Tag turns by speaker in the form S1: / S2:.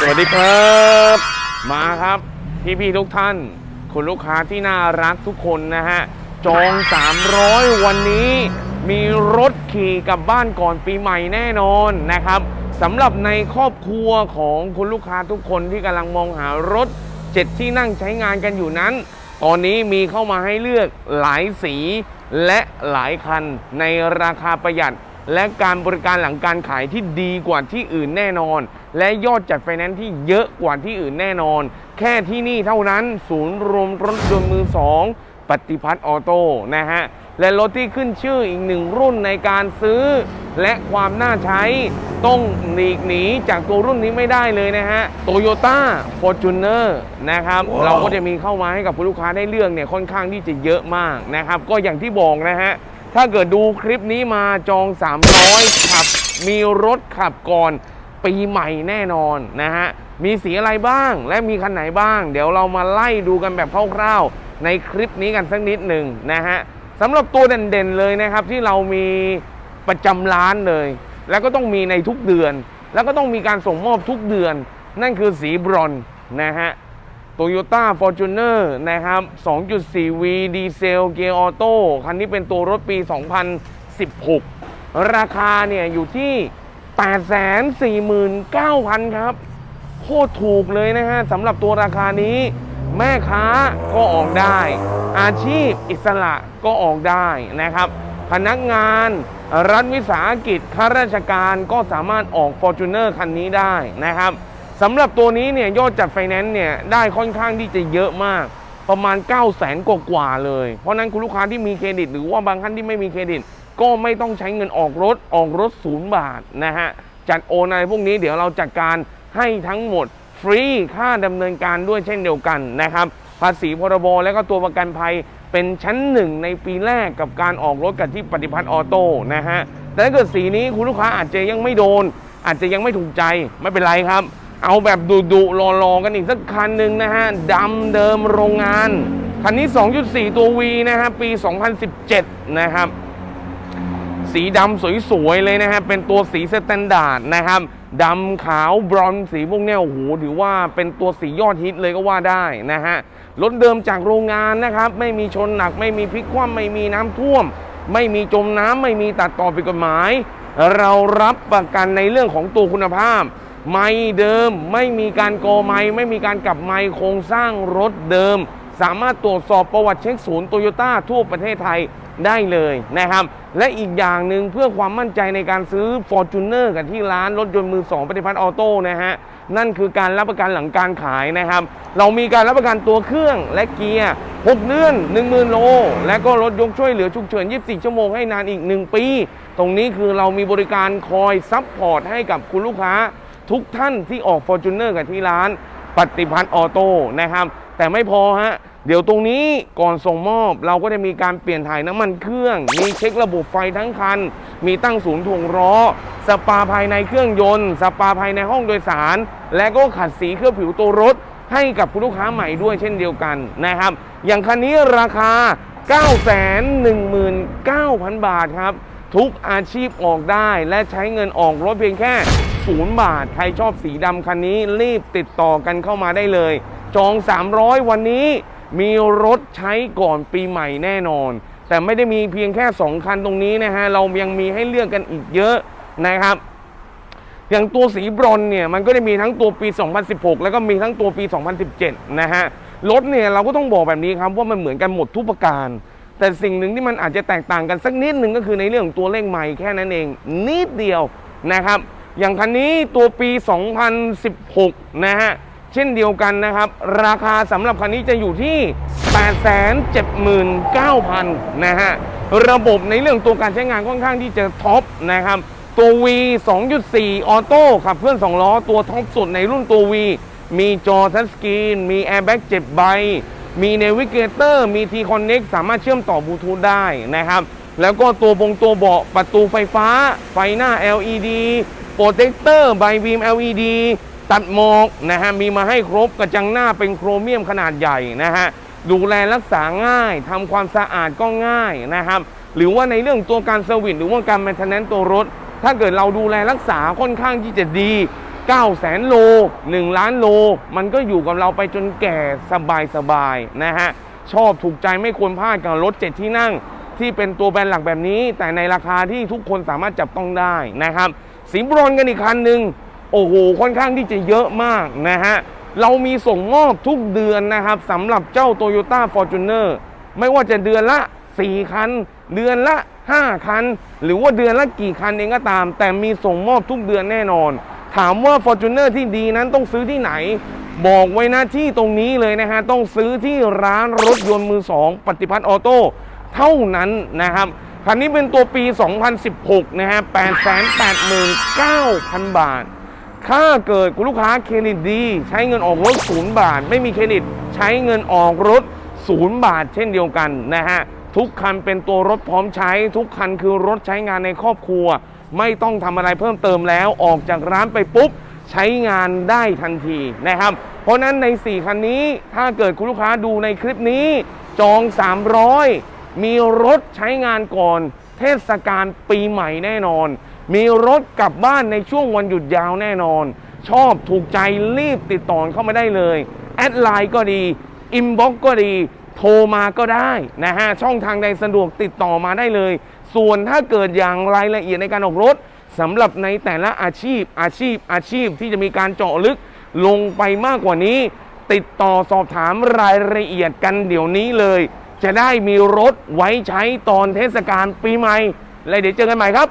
S1: สวัสดีครับ มาครับพี่พี่ๆทุกท่าน คุณลูกค้าที่น่ารักทุกคนนะฮะ จอง 300 วันนี้มีรถขี่กลับบ้านก่อนปีใหม่แน่นอนนะครับสำหรับในครอบครัวของคุณลูกค้าทุกคนที่กำลังมองหารถ7ที่นั่งใช้งานกันอยู่นั้น ตอนนี้มีเข้ามาให้เลือกหลายสีและหลายคันในราคาประหยัด และการบริการหลังการขายที่ดีกว่าที่อื่นแน่นอน และยอดจัดไฟแนนซ์ที่เยอะกว่าที่อื่นแน่นอน แค่ที่นี่เท่านั้นศูนย์รวมรถยนต์มือสองปฏิพัฒน์ออโต้นะฮะ และรถที่ขึ้นชื่ออีกหนึ่งรุ่นในการซื้อ และความน่าใช้ ต้องหลีกหนีจากตัวรุ่นนี้ไม่ได้เลยนะฮะโตโยต้าฟอร์จูเนอร์นะครับ
S2: ว้าว
S1: เราก็จะมีเข้ามาให้กับคุณลูกค้าได้เลือกเนี่ยค่อนข้างที่จะเยอะมากนะครับ ก็อย่างที่บอกนะฮะ ถ้าเกิดดูคลิปนี้มาจอง 300 ขับ มีรถขับก่อนปีใหม่แน่นอนนะฮะ มีสีอะไรบ้างและมีคันไหนบ้าง เดี๋ยวเรามาไล่ดูกันแบบคร่าวๆ ในคลิปนี้กันสักนิดหนึ่งนะฮะสำหรับตัวเด่นๆเลยนะครับ ที่เรามีประจำร้านเลย แล้วก็ต้องมีในทุกเดือน แล้วก็ต้องมีการส่งมอบทุกเดือน นั่นคือสีบรอนนะฮะ โตโยต้าฟอร์จูเนอร์นะครับ 2.4V ดีเซลเกียร์ออโต้ คันนี้เป็นตัวรถปี 2016 ราคาเนี่ยอยู่ที่ 849,000 ครับ โคตรถูกเลยนะฮะสำหรับตัวราคานี้ แม่ค้าก็ออกได้ อาชีพอิสระก็ออกได้นะครับ พนักงานรัฐวิสาหกิจข้าราชการก็สามารถออก f o r t u n e r คันนี้ได้นะครับ สำหรับตัวนี้เนี่ยยอดจัดไฟแนนซ์เนี่ยได้ค่อนข้างที่จะเยอะมากประมาณ 9 0 0 0 0 0กกว่าเลย เพราะนั้นคุณลูกค้าที่มีเครดิต หรือว่าบางท่านที่ไม่มีเครดิต ก็ไม่ต้องใช้เงินออกรถออกรถศูนย์บาทนะฮะจัดโอนอะไรพวกนี้เดี๋ยวเราจัดการให้ทั้งหมดฟรีค่าดำเนินการด้วยเช่นเดียวกันนะครับภาษีพรบและก็ตัวประกันภัยเป็นชั้นหนึ่งในปีแรกกับการออกรถกับที่ปฏิพัฒน์ออโต้นะฮะแต่ถ้าเกิดสีนี้คุณลูกค้าอาจจะยังไม่โดน อาจจะยังไม่ถูกใจไม่เป็นไรครับ เอาแบบดุดุๆรอๆกันอีกสักคันหนึ่งนะฮะดำเดิมโรงงาน คันนี้ 2.4 ตัว V นะฮะปี 2017 นะครับ สีดำสวยๆ เลยนะฮะ เป็นตัวสีสแตนดาร์ดนะครับดำขาวบรอนซ์สีพวกเนี้ยโอ้โหถือว่าเป็นตัวสียอดฮิตเลยก็ว่าได้นะฮะรถเดิมจากโรงงานนะครับ ไม่มีชนหนัก ไม่มีพลิกคว่ำไม่มีน้ำท่วม ไม่มีจมน้ำไม่มีตัดต่อผิดกฎหมาย เรารับประกันในเรื่องของตัวคุณภาพ ไม่เดิมไม่มีการโกไม้ไม่มีการกลับไม้โครงสร้างรถเดิม สามารถตรวจสอบประวัติเช็คศูนย์โตโยต้าทั่วประเทศไทยได้เลยนะครับ และอีกอย่างหนึ่งเพื่อความมั่นใจในการซื้อ f o r t u n e r กันที่ร้านรถยนต์มือสองปฏิพัฒน์ออโต้นะฮะ นั่นคือการรับประกันหลังการขายนะครับ เรามีการรับประกันตัวเครื่องและเกียร์ 6 เดือน 10,000 โล และก็รถยกช่วยเหลือฉุกเฉิน 24 ชั่วโมงให้นานอีก 1 ปี ตรงนี้คือเรามีบริการคอยซัพพอร์ตให้กับคุณลูกค้า ทุกท่านที่ออก f o r t u n e r กับที่ร้านปฏิพัฒน์ออโต้นะครับ แต่ไม่พอฮะ เดี๋ยวตรงนี้ก่อนส่งมอบ เราก็จะมีการเปลี่ยนถ่ายน้ำมันเครื่อง มีเช็คระบบไฟทั้งคัน มีตั้งศูนย์ถ่วงล้อ สปาภายในเครื่องยนต์ สปาภายในห้องโดยสาร และก็ขัดสีเครื่องผิวตัวรถ ให้กับคุณลูกค้าใหม่ด้วยเช่นเดียวกันนะครับ อย่างคันนี้ราคา 919,000 บาทครับ ทุกอาชีพออกได้และใช้เงินออกรถเพียงแค่ ศูนย์บาท ใครชอบสีดำคันนี้รีบติดต่อกันเข้ามาได้เลย จอง 300 วันนี้มีรถใช้ก่อนปีใหม่แน่นอน แต่ไม่ได้มีเพียงแค่ 2 คันตรงนี้นะฮะ เรายังมีให้เลือกกันอีกเยอะนะครับอย่างตัวสีบรอนเนี่ยมันก็จะมีทั้งตัวปี 2016 แล้วก็มีทั้งตัวปี 2017 นะฮะ รถเนี่ยเราก็ต้องบอกแบบนี้ครับว่ามันเหมือนกันหมดทุกประการ แต่สิ่งหนึ่งที่มันอาจจะแตกต่างกันสักนิดหนึ่งก็คือในเรื่องของตัวเลขใหม่แค่นั้นเอง นิดเดียวนะครับ อย่างคันนี้ตัวปี 2016 นะฮะ เช่นเดียวกันนะครับ ราคาสำหรับคันนี้จะอยู่ที่ 879,000 นะฮะ ระบบในเรื่องตัวการใช้งานค่อนข้างที่จะท็อปนะครับ ตัว V 2.4 ออโต้ขับเคลื่อน2ล้อ ตัวท็อปสุดในรุ่นตัว V มีจอทัชสกรีน มีแอร์แบ็ก7ใบ มีเนวิเกเตอร์ มี T-Connect สามารถเชื่อมต่อบลูทูธได้นะครับ แล้วก็ตัวบงตัวเบาะประตูไฟฟ้า ไฟหน้า LED โปรเทคเตอร์ใบบีม LED ตัดหมอกนะฮะมีมาให้ครบกระจังหน้าเป็นโครเมียมขนาดใหญ่นะฮะดูแลรักษาง่ายทำความสะอาดก็ง่ายนะครับหรือว่าในเรื่องตัวการเซอร์วิสหรือว่าการแมนเทนแนนตัวรถ ถ้าเกิดเราดูแลรักษาค่อนข้างที่จะดี9แสนโล 1 ล้านโล มันก็อยู่กับเราไปจนแก่สบายๆนะฮะชอบถูกใจไม่ควรพลาดกับรถ 7 ที่นั่ง ที่เป็นตัวแบรนด์หลักแบบนี้ แต่ในราคาที่ทุกคนสามารถจับต้องได้นะครับ สีบรอนกันอีกคันหนึ่งโอ้โหค่อนข้างที่จะเยอะมากนะฮะเรามีส่งมอบทุกเดือนนะครับสำหรับเจ้า Toyota Fortuner ไม่ว่าจะเดือนละ 4 คัน เดือนละ 5 คัน หรือว่าเดือนละกี่คันเองก็ตาม แต่มีส่งมอบทุกเดือนแน่นอน ถามว่า Fortuner ที่ดีนั้นต้องซื้อที่ไหน บอกไว้นะที่ตรงนี้เลยนะฮะ ต้องซื้อที่ร้านรถยนต์มือ2ปฏิพัฒน์ออโต้เท่านั้นนะครับ คันนี้เป็นตัวปี 2016 นะฮะ 889,000 บาท ถ้าเกิดคุณลูกค้าเครดิตดี ใช้เงินออกรถศูนย์บาท ไม่มีเครดิต ใช้เงินออกรถศูนย์บาท เช่นเดียวกันนะฮะ ทุกคันเป็นตัวรถพร้อมใช้ ทุกคันคือรถใช้งานในครอบครัว ไม่ต้องทำอะไรเพิ่มเติมแล้ว ออกจากร้านไปปุ๊บ ใช้งานได้ทันทีนะครับ เพราะนั้นใน 4 คันนี้ ถ้าเกิดคุณลูกค้าดูในคลิปนี้ จอง 300 มีรถใช้งานก่อน เทศกาลปีใหม่แน่นอน มีรถกลับบ้านในช่วงวันหยุดยาวแน่นอน ชอบถูกใจรีบติดต่อเข้ามาได้เลย แอดไลน์ก็ดี อินบ็อกก็ดี โทรมาก็ได้นะฮะ ช่องทางใดสะดวกติดต่อมาได้เลย ส่วนถ้าเกิดอย่างรายละเอียดในการออกรถสำหรับในแต่ละอาชีพอาชีพอาชีพที่จะมีการเจาะลึกลงไปมากกว่านี้ ติดต่อสอบถามรายละเอียดกันเดี๋ยวนี้เลย จะได้มีรถไว้ใช้ตอนเทศกาลปีใหม่ และเดี๋ยวเจอกันใหม่ครับ